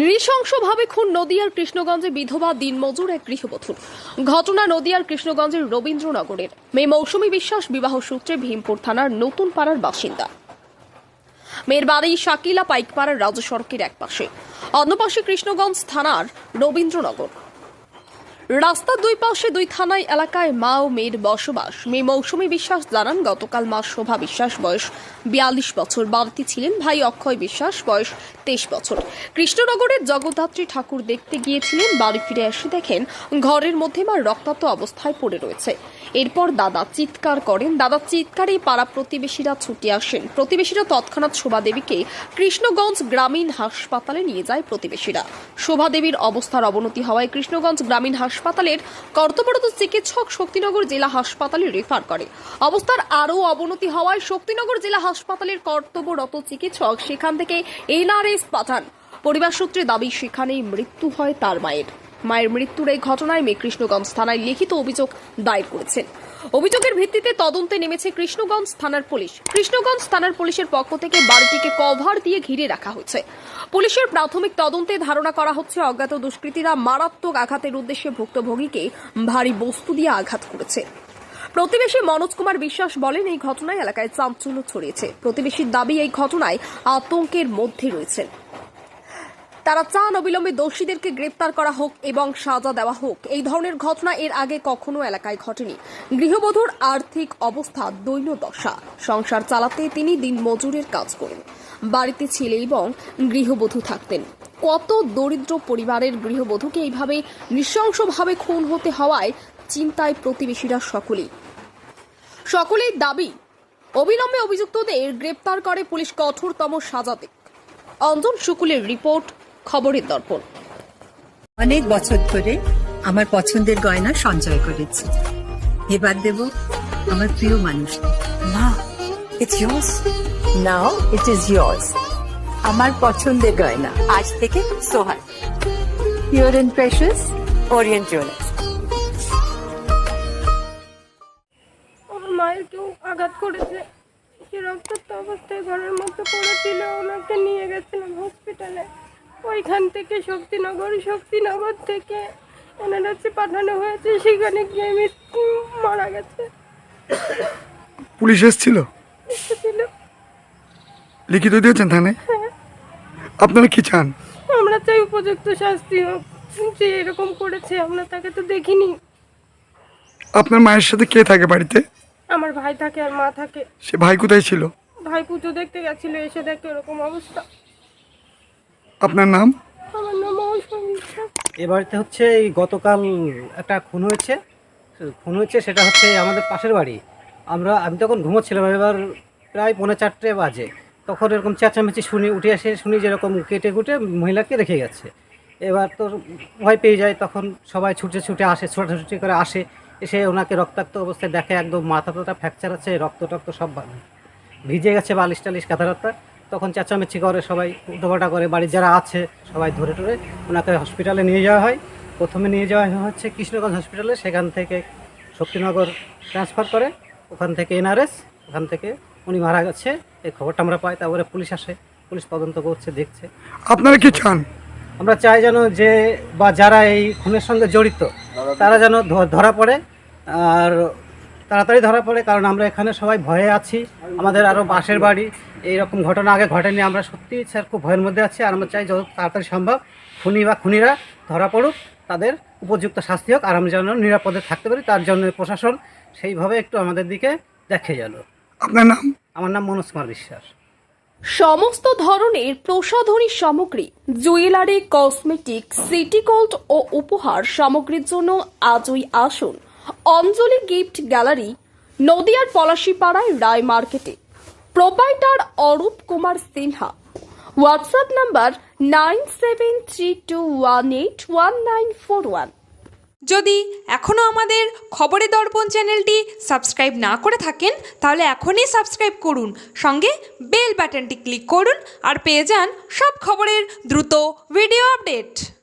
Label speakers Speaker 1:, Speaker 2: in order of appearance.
Speaker 1: নৃশংসভাবে খুন নদিয়ার কৃষ্ণগঞ্জে বিধবা দিনমজুর এক গৃহবধূ ঘটনা নদিয়ার কৃষ্ণগঞ্জের রবীন্দ্রনগরের। মেয়ে মৌসুমী বিশ্বাস বিবাহ সূত্রে ভীমপুর থানার নতুন পাড়ার বাসিন্দা। মেয়ের বাড়ি শাকিলা পাইকপাড়ার রাজসড়কের এক পাশে অন্য পাশে কৃষ্ণগঞ্জ থানার রবীন্দ্রনগর। রাস্তার দুই পাশে দুই থানায় এলাকায় মা ও মেয়ের বসবাস। মেয়ে মৌসুমী বিশ্বাস জানান, গতকাল মা শোভা বিশ্বাস বয়স বিয়াল্লিশ বছর। বাড়তি ছিলেন ভাই অক্ষয় বিশ্বাস বয়স তেইশ বছর। কৃষ্ণনগরের জগদ্ধাত্রী ঠাকুর দেখতে গিয়েছিলেন, বাড়ি ফিরে এসে দেখেন ঘরের মধ্যে মা রক্তাক্ত অবস্থায় পড়ে রয়েছে। এরপর দাদা চিৎকার করেন। দাদা চিৎকারে পাড়া প্রতিবেশীরা ছুটে আসেন। প্রতিবেশীরা তৎক্ষণাৎ শোভা দেবীকে কৃষ্ণগঞ্জ গ্রামীণ হাসপাতালে নিয়ে যায় প্রতিবেশীরা। শোভা দেবীর অবস্থার অবনতি হওয়ায় কৃষ্ণগঞ্জ গ্রামীণ হাসপাতালের কর্তব্যরত চিকিৎসক শক্তিনগর জেলা হাসপাতালে রেফার করে। অবস্থার আরও অবনতি হওয়ায় শক্তিনগর জেলা হাসপাতালের কর্তব্যরত চিকিৎসক সেখান থেকে এনআরএস পাঠান। পরিবার সূত্রে দাবি, সেখানেই মৃত্যু হয় তার মায়ের। মায়ের মৃত্যুর এই ঘটনায় মেয়ে কৃষ্ণগঞ্জ থানায় লিখিত অভিযোগ দায়ের করেছেন। অভিযোগের ভিত্তিতে তদন্তে নেমেছে কৃষ্ণগঞ্জ থানার পুলিশ। কৃষ্ণগঞ্জ থানার পুলিশের পক্ষ থেকে বাড়িটিকে কভার দিয়ে ঘিরে রাখা হয়েছে। পুলিশের প্রাথমিক তদন্তে ধারণা করা হচ্ছে, অজ্ঞাত দুষ্কৃতীরা মারাত্মক আঘাতের উদ্দেশ্যে ভুক্তভোগীকে ভারী বস্তু দিয়ে আঘাত করেছে। প্রতিবেশী মনোজ কুমার বিশ্বাস বলেন, এই ঘটনায় এলাকায় চাঞ্চল্য ছড়িয়েছে। প্রতিবেশীর দাবি, এই ঘটনায় আতঙ্কের মধ্যে রয়েছেন। তারা চান অবিলম্বে দোষীদেরকে গ্রেপ্তার করা হোক এবং সাজা দেওয়া হোক। এই ধরনের ঘটনা এর আগে কখনো এলাকায় ঘটেনি। গৃহবধূর আর্থিক অবস্থা দৈন্য দশা। সংসার চালাতে তিনি দিন মজুরের কাজ করেন। বাড়িতে ছেলে এবং গৃহবধূ থাকতেন। কত দরিদ্র পরিবারের গৃহবধূকে এইভাবে নৃশংসভাবে খুন হতে হওয়ায় চিন্তায় প্রতিবেশীরা সকলেই। সকলেই দাবি, অবিলম্বে অভিযুক্তদের গ্রেপ্তার করে পুলিশ কঠোরতম সাজা দেক। অঞ্জন শুকুলের রিপোর্ট খবরের দর্পণ।
Speaker 2: অনেক বছর ধরে আমার পছন্দের গয়না সঞ্চয় করেছি। এবার দেব আমার প্রিয় মানুষ।
Speaker 3: মা it's yours. Now it is yours. আমার পছন্দের গয়না। আজ থেকে Sohan pure and precious orient jewellers
Speaker 4: মায়ের কেউ আঘাত করেছে। সে রক্তাক্ত অবস্থায় ঘরের মধ্যে পড়েছিল। ওনাকে নিয়ে গেছিলাম হসপিটালে ওইখান থেকে শক্তিনগর শক্তিনগর থেকে ওনার হচ্ছে পাঠানো হয়েছে। সেখানে গিয়ে মারা গেছে।
Speaker 5: পুলিশ এসেছিল?
Speaker 4: এসেছিল।
Speaker 5: লিখিত দিয়েছেন থানায়? আপনারা কি চান?
Speaker 4: আমরা চাই উপযুক্ত শাস্তি হোক। যে এরকম করেছে আমরা তাকে তো দেখিনি।
Speaker 5: আপনার মায়ের সাথে কে থাকে বাড়িতে?
Speaker 4: আমার ভাই থাকে আর মা থাকে।
Speaker 5: সে ভাই কোথায় ছিল?
Speaker 4: ভাই পুজো দেখতে গেছিল এসে দেখে এরকম অবস্থা।
Speaker 5: আপনার নাম?
Speaker 4: আমার নাম মৌসুমী বিশ্বাস।
Speaker 6: এ বাড়িতে হচ্ছে এই গতকাল একটা খুন হয়েছে। খুন হয়েছে সেটা হচ্ছে আমাদের পাশের বাড়ি। আমরা আমি তখন ঘুমোচ্ছিলাম এবার প্রায় পৌনে চারটে বাজে। তখন এরকম চেঁচামেচি শুনি উঠে আসে শুনি যেরকম কেটে কুটে মহিলাকে রেখে গেছে। এবার তো ভয় পেয়ে যায় তখন সবাই ছুটে ছুটে আসে ছোটাছুটি করে আসে। এসে ওনাকে রক্তাক্ত অবস্থায় দেখে একদম মাথা টাথা ফ্র্যাকচার আছে রক্ত টক্ত সব ভিজে গেছে বালিশ টালিশ কাঁথা তখন চেঁচামেচি করে সবাই উল্টোপাল্টা করে। বাড়ির যারা আছে সবাই ধরে টরে ওনাকে হসপিটালে নিয়ে যাওয়া হয়। প্রথমে নিয়ে যাওয়া হচ্ছে কৃষ্ণগঞ্জ হসপিটালে সেখান থেকে শক্তিনগর ট্রান্সফার করে। ওখান থেকে এনআরএস ওখান থেকে উনি মারা গেছে। এই খবরটা আমরা পাই তারপরে পুলিশ আসে পুলিশ তদন্ত করছে দেখছে।
Speaker 5: আপনারা কি চান?
Speaker 6: আমরা চাই যেন যে বা যারা এই খুনের সঙ্গে জড়িত তারা যেন ধরা পড়ে। আর তাড়াতাড়ি ধরা পড়ে কারণ আমরা এখানে সবাই ভয়ে আছি। আমাদের আরও বাসের বাড়ি এইরকম ঘটনা আগে ঘটেনি। আমরা সত্যি স্যার খুব ভয়ের মধ্যে আছি আর আমরা চাই যত তাড়াতাড়ি সম্ভব খুনি বা খুনিরা ধরা পড়ুক তাদের উপযুক্ত শাস্তি হোক আর আমরা যেন নিরাপদে থাকতে পারি তার জন্য প্রশাসন সেইভাবে একটু আমাদের দিকে দেখে যেন
Speaker 5: আপনার নাম?
Speaker 6: আমার নাম মনোজ কুমার বিশ্বাস।
Speaker 1: সমস্ত ধরনের প্রসাধনী সামগ্রী জুয়েলারি কসমেটিক সিটি গোল্ড ও উপহার সামগ্রীর জন্য আজই আসুন। অঞ্জলি গিফট গ্যালারি, নদিয়ার পলাশিপাড়ায় রায় মার্কেটে। Proprietor Arup Kumar Sinha. WhatsApp number nine seven three two one eight one nine four one.
Speaker 7: যদি এখনও আমাদের খবরের দর্পণ চ্যানেলটি সাবস্ক্রাইব না করে থাকেন, তাহলে এখনই সাবস্ক্রাইব করুন। সঙ্গে বেল বাটনটি ক্লিক করুন আর পেয়ে যান সব খবরের দ্রুত ভিডিও আপডেট।